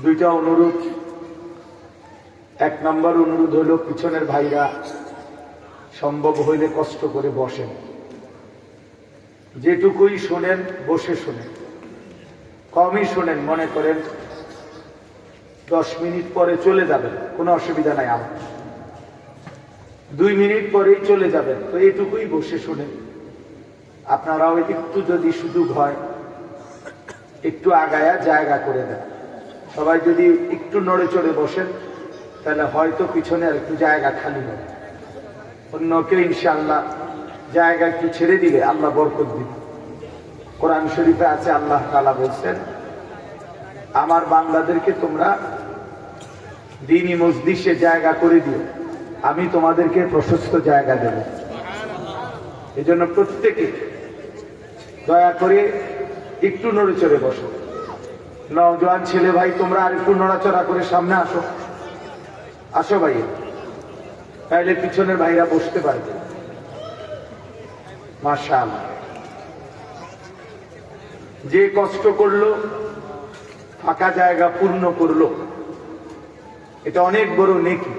দুইটা অনুরোধ। এক নম্বর অনুরোধ হলো, পিছনের ভাইরা সম্ভব হইলে কষ্ট করে বসেন। যেটুকুই শোনেন, বসে শোনেন। কমই শোনেন, মনে করেন দশ মিনিট পরে চলে যাবেন, কোনো অসুবিধা নাই আমার। দুই মিনিট পরেই চলে যাবেন, তো এটুকুই বসে শোনেন। আপনারাও একটু যদি সুযোগ হয়, একটু আগায়া জায়গা করে দেন। সবাই যদি একটু নড়ে চড়ে বসেন, তাহলে হয়তো পিছনে আর একটু জায়গা খালি হবে অন্যকে ইনশাআল্লাহ জায়গা একটু ছেড়ে দিলে আল্লাহ বরকত দিবে। কোরআন শরীফে আছে, আল্লাহ তালা বলছেন, আমার বাংলাদেরকে তোমরা দিনই মসজিষে জায়গা করে দিও। আমি তোমাদেরকে প্রশস্ত জায়গা দেব। এই জন্য প্রত্যেকে দয়া করে একটু নড়ে চড়ে বসো। নজওয়ান ছেলে ভাই, তোমরা আর একটু নড়াচড়া করে সামনে আসো। আসো ভাই। তাইলে পিছনের ভাইরা বসতে পারবে। মাশাল যে কষ্ট করল, ফাঁকা জায়গা পূর্ণ করল। এটা অনেক বড় নেকি।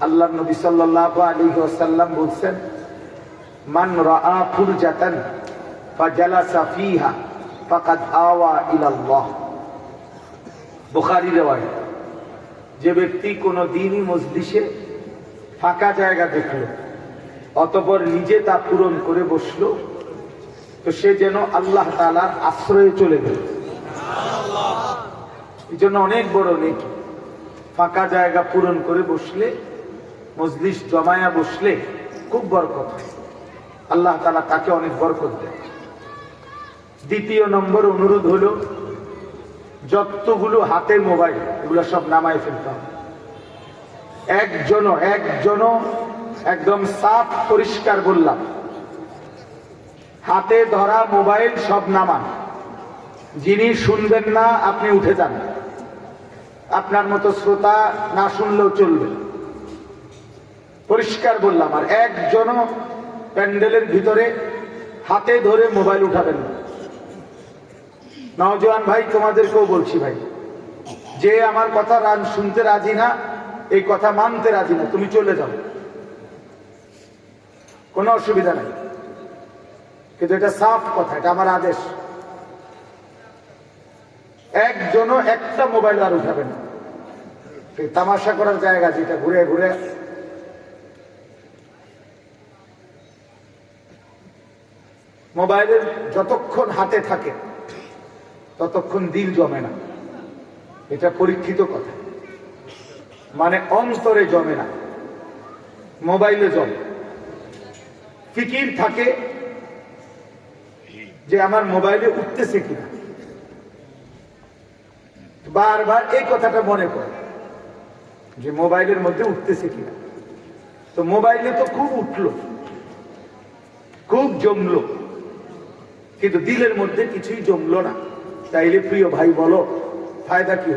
আল্লাহ নবী সাল্লাল্লাহু আলাইহি ওয়াসাল্লাম বলছেন, মান রাআ ফুরজাতান, ফাজালাসা ফিহা। ফাকাদ আওয়া ইলাল্লাহ। বুখারী রিওয়ায়াত। যে ব্যক্তি কোনো দিনই মজলিসে ফাঁকা জায়গা দেখল, অতপর নিজে তা পূরণ করে বসল, তো সে যেন আল্লাহ তালার আশ্রয়ে চলে গেল। এই জন্য অনেক বড় নেকি। ফাঁকা জায়গা পূরণ করে বসলে, মজলিস জমায়া বসলে খুব বরকত আল্লাহ তালা তাকে অনেক বরকত দেয় দ্বিতীয় নম্বর অনুরোধ হলো, যতগুলো হাতের মোবাইল, এগুলো সব নামায় ফেলতে হবে। একজনও একজনও একদম সাফ, পরিষ্কার বললাম, হাতে ধরা মোবাইল সব নামান। যিনি শুনবেন না, আপনি উঠে যান। আপনার মতো শ্রোতা না শুনলেও চলবে। পরিষ্কার বললাম, আর একজনও প্যান্ডেলের ভিতরে হাতে ধরে মোবাইল উঠাবেন না। নওজোয়ান ভাই, তোমাদেরকেও বলছি ভাই, যে আমার কথা রান শুনতে রাজি না, এই কথা মানতে রাজি না, তুমি চলে যাও। কোনো অসুবিধা নাই। কিন্তু এটা সাফ কথা, এটা আমার আদেশ। একজনও একটা মোবাইল আর উঠাবে না। তামাশা করার জায়গা যেটা, ঘুরে ঘুরে। মোবাইলের যতক্ষণ হাতে থাকে ততক্ষণ দিল জমে না। এটা পরীক্ষিত কথা। মানে অন্তরে জমে না। মোবাইলে জমে। ফিকির থাকে যে আমার মোবাইলে উঠতেছে কিনা। বারবার এই কথাটা মনে করে যে মোবাইলের মধ্যে উঠতেছে কিনা। তো মোবাইলে তো খুব উঠল, খুব জমলো, কিন্তু দিলের মধ্যে কিছুই জমলো না। তাইলে প্রিয় ভাই বলো, ফায়দা কি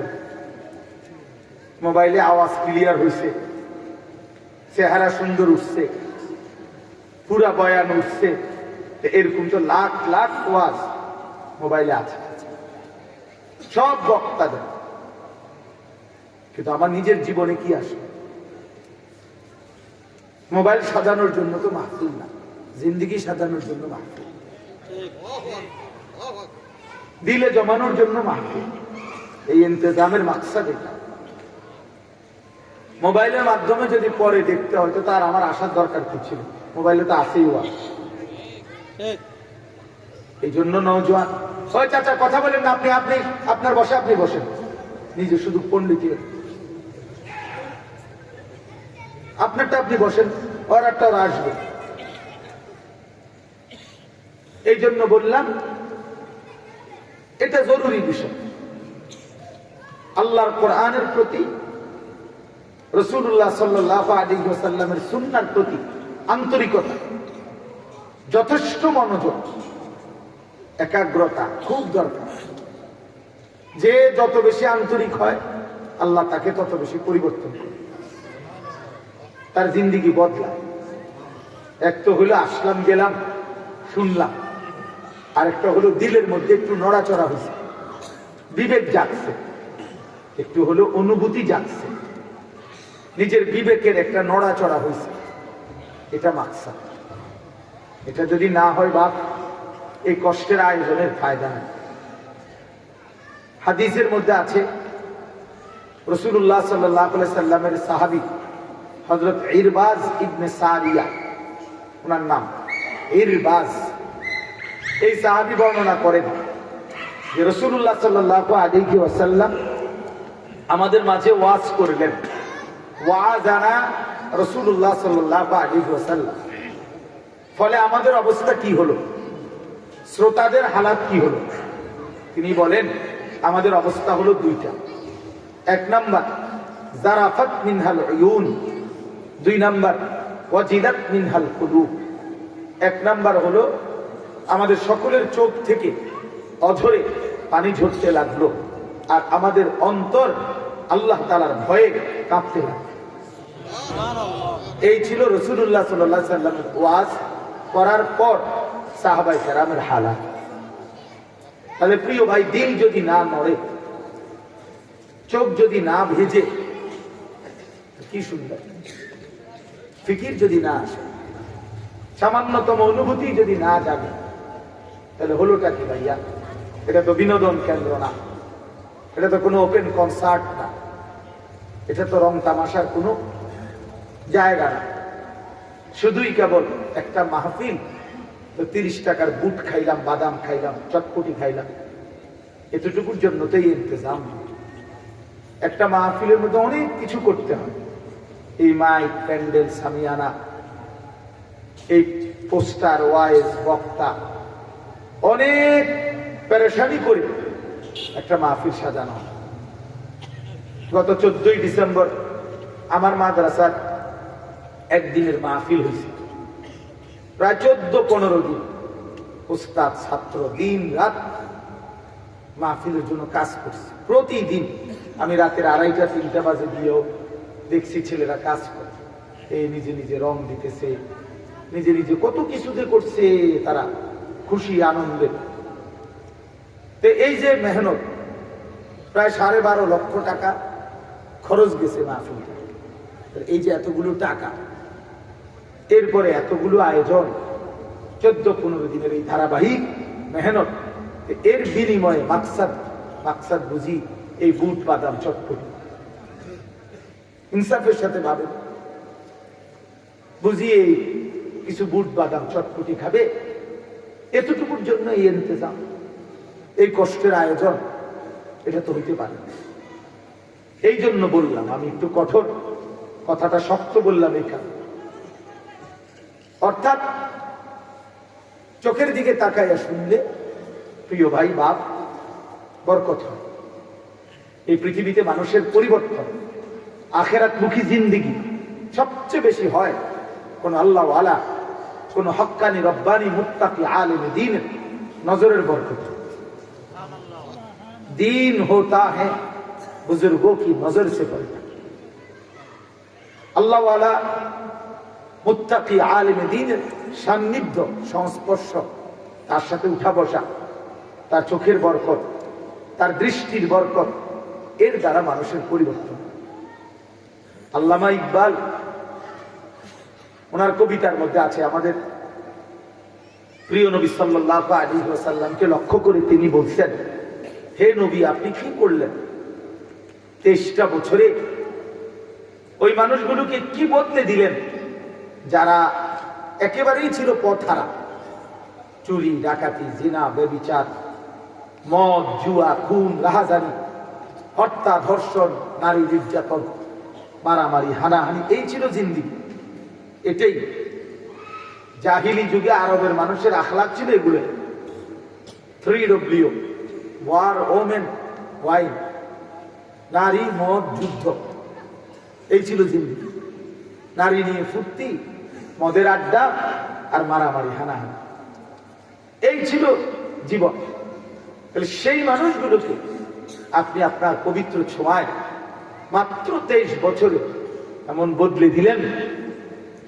মোবাইলে আওয়াজ ক্লিয়ার হয়েছে চেহারা সুন্দর উঠছে, পুরা বয়ান উঠছে এরকম তো লাখ লাখ ওয়াজ মোবাইলে আছে। সব বক্তা দেয় কিন্তু আমার নিজের জীবনে কি আসে? মোবাইল সাজানোর জন্য তো মাহফিল না, জিন্দিগি সাজানোর জন্য মাহফিল। দিলে জমানোর জন্য মাহফিল। এই ইন্তজামের মাকসাদ এটা। মোবাইলের মাধ্যমে যদি পরে দেখতে হয়, তো তার আমার আসার দরকার কি ছিল? মোবাইলে তো আসেই ওয়া এই জন্য নৌজওয়ান ওই চাচা, কথা বলেন আপনি আপনি, আপনার বসে, আপনি বসেন। নিজে শুধু পণ্ডিত আপনারটা আপনি বসেন, ওর একটা আসবে। এই জন্য বললাম এটা জরুরি বিষয়। আল্লাহর কোরআনের প্রতি রসুল্লাহ সাল্লাহ সুন্নার প্রতি আন্তরিকতা, যথেষ্ট মনোযোগ, একাগ্রতা খুব দরকার। যে যত বেশি আন্তরিক হয়, আল্লাহ তাকে তত বেশি পরিবর্তন করে। তার জিন্দিগি বদলায়। এক তো হলো আসলাম, গেলাম, শুনলাম। আরেকটা হলো দিলের মধ্যে একটু নড়াচড়া হয়েছে। বিবেক জাগছে। একটু হলো অনুভূতি জাগছে। নিজের বিবেকের একটা নড়াচড়া হয়েছে। এটা মাকসা। এটা যদি না হয় বাপ, এই কষ্টের আয়োজনের ফায়দা নেই। হাদিসের মধ্যে আছে রসুল্লাহ সাল্লাহ সাল্লামের সাহাবি হজরত ইরবাজ ইবনে সারিয়া, ওনার নাম, ইরবাজ। এই সাহাবি বর্ণনা করেন রসুল্লাহ সাল্লাহ আলিহি ওয়াসাল্লাম আমাদের মাঝে ওয়াজ করলেন। ওয়াজ আনা রসুল্লাহ সাল্লাহ আলিহি ওয়াসাল্লাম। ফলে আমাদের অবস্থা কি হলো? শ্রোতাদের হালাত কি হলো? তিনি বলেন, আমাদের অবস্থা হলো দুইটা। এক নাম্বার, জারাফাত মিনহাল ইউন দুই নাম্বার, ওয়াজিলাত মিনহাল কুলুব। এক নাম্বার হলো আমাদের সকলের চোখ থেকে অঝরে পানি ঝরতে লাগল। আর আমাদের অন্তর আল্লাহ তালার ভয়ে কাঁপতে লাগল। এই ছিল রসুল্লাহ সাল্লাহ সাল্লামের ওয়াজ করার পর সাহাবাই কেরামের হালা তাহলে প্রিয় ভাই, দিল যদি না নড়ে, চোখ যদি না ভেজে, কি সুন্দর। ফিকির যদি না আসে, সামান্যতম অনুভূতি যদি না যাবে তাহলে হলোটা কি ভাইয়া? এটা তো বিনোদন কেন্দ্র না। এটা তো কোনো ওপেন কনসার্ট না। এটা তো রং তামাশার কোনো জায়গা না। শুধুই কেবল একটা মাহফিল, তো তিরিশ টাকার বুট খাইলাম, বাদাম খাইলাম, চটপটি খাইলাম। এতটুকুর জন্য তো এই ইন্তজাম। একটা মাহফিলের মধ্যে অনেক কিছু করতে হয়। এই মাইক প্যান্ডেল, সামিয়ানা, এই পোস্টার, ওয়াইজ, বক্তা অনেক পেরেশানি করে একটা মাহফিল সাজানো। গত চোদ্দই ডিসেম্বর আমার মাদ্রাসার একদিনের মাহফিল হয়েছে। প্রায় চোদ্দ পনেরো দিন উস্তাদ, ছাত্র দিন রাত মাহফিলের জন্য কাজ করছে। প্রতিদিন আমি রাতের আড়াইটা, তিনটা বাজে গিয়েও দেখছি ছেলেরা কাজ করে এই নিজে নিজে রং দিতেছে, নিজে নিজে কত কিছুতে করছে তারা। খুশি, আনন্দে। তো এই যে মেহনত, প্রায় সাড়ে বারো লক্ষ টাকা খরচ গেছে মাহফিলটা এই যে এতগুলো টাকা, এরপরে এতগুলো আয়োজন, চোদ্দ পনেরো দিনের এই ধারাবাহিক মেহনত এর বিনিময়ে মাকসাদ মাকসাদ বুঝি এই বুট বাদাম চটপটি। ইনসাফের সাথে ভাবেন। বুঝি এই কিছু বুট বাদাম চটপটি খাবে এতটুকুর জন্য এই ইন্তজাম, এই কষ্টের আয়োজন, এটা তো হইতে পারে এই জন্য বললাম, আমি একটু কঠোর, কথাটা শক্ত বললাম এখানে। অর্থাৎ, চোখের দিকে তাকাইয়া শুনলে, প্রিয় ভাই, বাপ, বরকত হয়। এই পৃথিবীতে মানুষের পরিবর্তন আখেরাত মুখী জিন্দিগি সবচেয়ে বেশি হয় কোন আল্লাহ আলা কোন হক্কানি রব্বানি মুত্তাকি আলেম দিন নজরের বরকত दीन होता है बुजुर्गों की नजर से पड़ता আল্লাহ ওয়ালা মুত্তাকি আলিমে দিনের সান্নিধ্য সংস্পর্শ তার সাথে উঠা বসা তার চোখের বরকত তার দৃষ্টির বরকত এর দ্বারা মানুষের পরিবর্তন আল্লামা ইকবাল ওনার কবিতার মধ্যে আছে আমাদের প্রিয় নবী সাল্লাহ আলী সাল্লামকে লক্ষ্য করে তিনি বলছেন, হে নবী, আপনি কি করলেন? তেইশটা বছরে ওই মানুষগুলোকে কি বদলে দিলেন? যারা একেবারেই ছিল পথহারা চুরি, ডাকাতি, জিনা বেবিচার মদ, জুয়া, খুন, রাহাজানি, হত্যা, ধর্ষণ, নারী নির্যাতন, মারামারি, হানাহানি, এই ছিল জিন্দিগি। এটাই জাহিলি যুগে আরবের মানুষের আখলাখ ছিল এগুলো। Three W, war, women, wine, নারী, মদ, যুদ্ধ। এই ছিল জিন্দিগি। নারী নিয়ে ফুর্তি, মদের আড্ডা আর মারামারি, হানাহানি। এই ছিল জীবন। তাহলে সেই মানুষগুলোকে আপনি আপনার পবিত্র ছোঁয়ায় মাত্র তেইশ বছরে এমন বদলে দিলেন।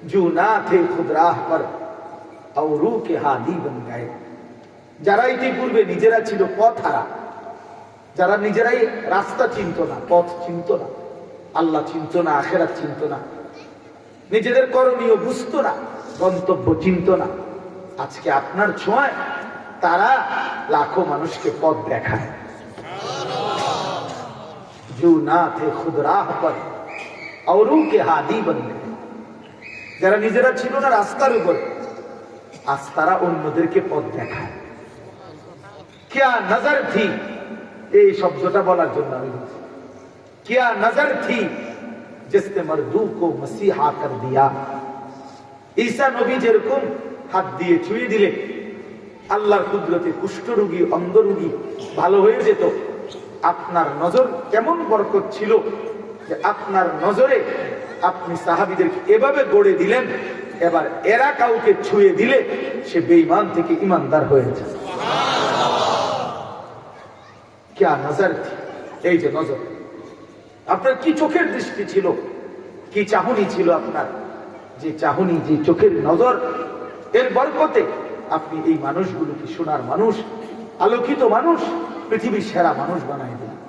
জু না থে খুদ রাহ যারা ইতিপূর্বে নিজেরা ছিল পথ হারা যারা নিজেরাই রাস্তা চিনত না, পথ চিনত না, আল্লাহ চিনত না আখেরা চিনত না, নিজেদের করণীয় বুঝত না, গন্তব্য চিনত না। আজকে আপনার ছোঁয়ায় তারা লাখো মানুষকে পথ দেখায়। না অরু কে হাদি যারা নিজেরা ছিল না রাস্তার উপরে আজ তারা অন্যদেরকে পথ দেখায়। কিয়া নজর থি? এই শব্দটা বলার জন্য আমি বলছি। কিয়া নজর থি? জিসনে মরদু কো মসিহা কর দিয়া। ঈসা নবী যেরকম হাত দিয়ে ছুঁয়ে দিলে, আল্লাহর কুদরতে কুষ্ঠরোগী অন্ধরোগী ভালো হয়ে যেত। আপনার নজর কেমন বরকত ছিল যে আপনার নজরে আপনি সাহাবিদেরকে এভাবে গড়ে দিলেন এবার এরা কাউকে ছুঁয়ে দিলে সে বেঈমান থেকে ইমানদার হয়েছে ক্যা নজর এই যে নজর। আপনার কি চোখের দৃষ্টি ছিল? কি চাহনি ছিল আপনার? যে চাহনি, যে চোখের নজর, এর বরকতে আপনি এই মানুষগুলোকে সোনার মানুষ, আলোকিত মানুষ, পৃথিবীর সেরা মানুষ বানাই দিলেন।